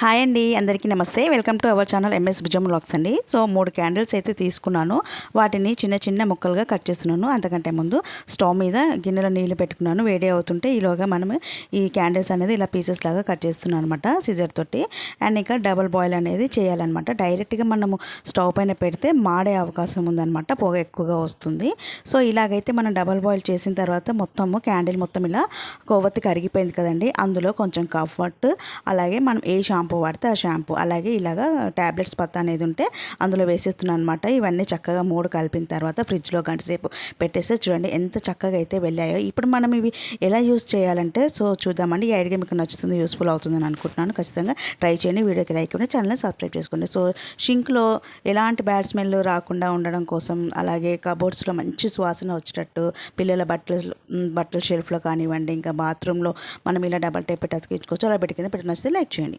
Hi అండి అందరికీ నమస్తే. Welcome to our channel MS Bhujam blogs అండి. సో మూడు క్యాండిల్స్ అయితే తీసుకున్నాను. వాటిని చిన్న చిన్న ముక్కలుగా కట్ చేస్తున్నాను. అంతకంటే ముందు స్టవ్ మీద గిన్నెలో నీళ్ళు పెట్టుకున్నాను. వేడి అవుతుంటే ఈలోగా మనం ఈ క్యాండిల్స్ అనేది ఇలా పీసెస్ లాగా కట్ చేస్తున్నాను అనమాట సిజర్ తోటి. అండ్ ఇంకా డబల్ బాయిల్ అనేది చేయాలన్నమాట. డైరెక్ట్గా మనము స్టవ్ పైన పెడితే మాడే అవకాశం ఉందన్నమాట పొగ ఎక్కువగా వస్తుంది. సో ఇలాగైతే మనం డబల్ బాయిల్ చేసిన తర్వాత మొత్తము క్యాండిల్ మొత్తం ఇలా కొవ్వొత్తి కరిగిపోయింది కదండి అందులో కొంచెం కంఫర్ట్ అలాగే మనం ఏ షాంపూ వాడితే ఆ షాంపూ. అలాగే ఇలాగా ట్యాబ్లెట్స్ పత్తా అనేది ఉంటే అందులో వేసేస్తున్నాను అనమాట ఇవన్నీ చక్కగా మూడు కలిపిన తర్వాత ఫ్రిడ్జ్లో గంట సేపు పెట్టేస్తే చూడండి ఎంత చక్కగా అయితే వెళ్ళాయో. ఇప్పుడు మనం ఇవి ఎలా యూస్ చేయాలంటే సో చూద్దామండి. ఈ ఐడియా మీకు నచ్చుతుంది యూస్ఫుల్ అవుతుందని అనుకుంటున్నాను. ఖచ్చితంగా ట్రై చేయండి. వీడియోకి లైక్ ఇవ్వండి ఛానల్ని సబ్స్క్రైబ్ చేసుకోండి. సో షింక్లో ఎలాంటి బ్యాడ్ స్మెల్ రాకుండా ఉండడం కోసం అలాగే కబోర్డ్స్లో మంచి సువాసన వచ్చేటట్టు పిల్లల బట్టలు బట్టల షెల్ఫ్లో కానివ్వండి ఇంకా బాత్రూంలో మనం ఇలా డబల్ టైప్ పెట్టి అతికించుకోవచ్చు. అలా పెట్టి కింద పెట్టి నచ్చితే లైక్ చేయండి.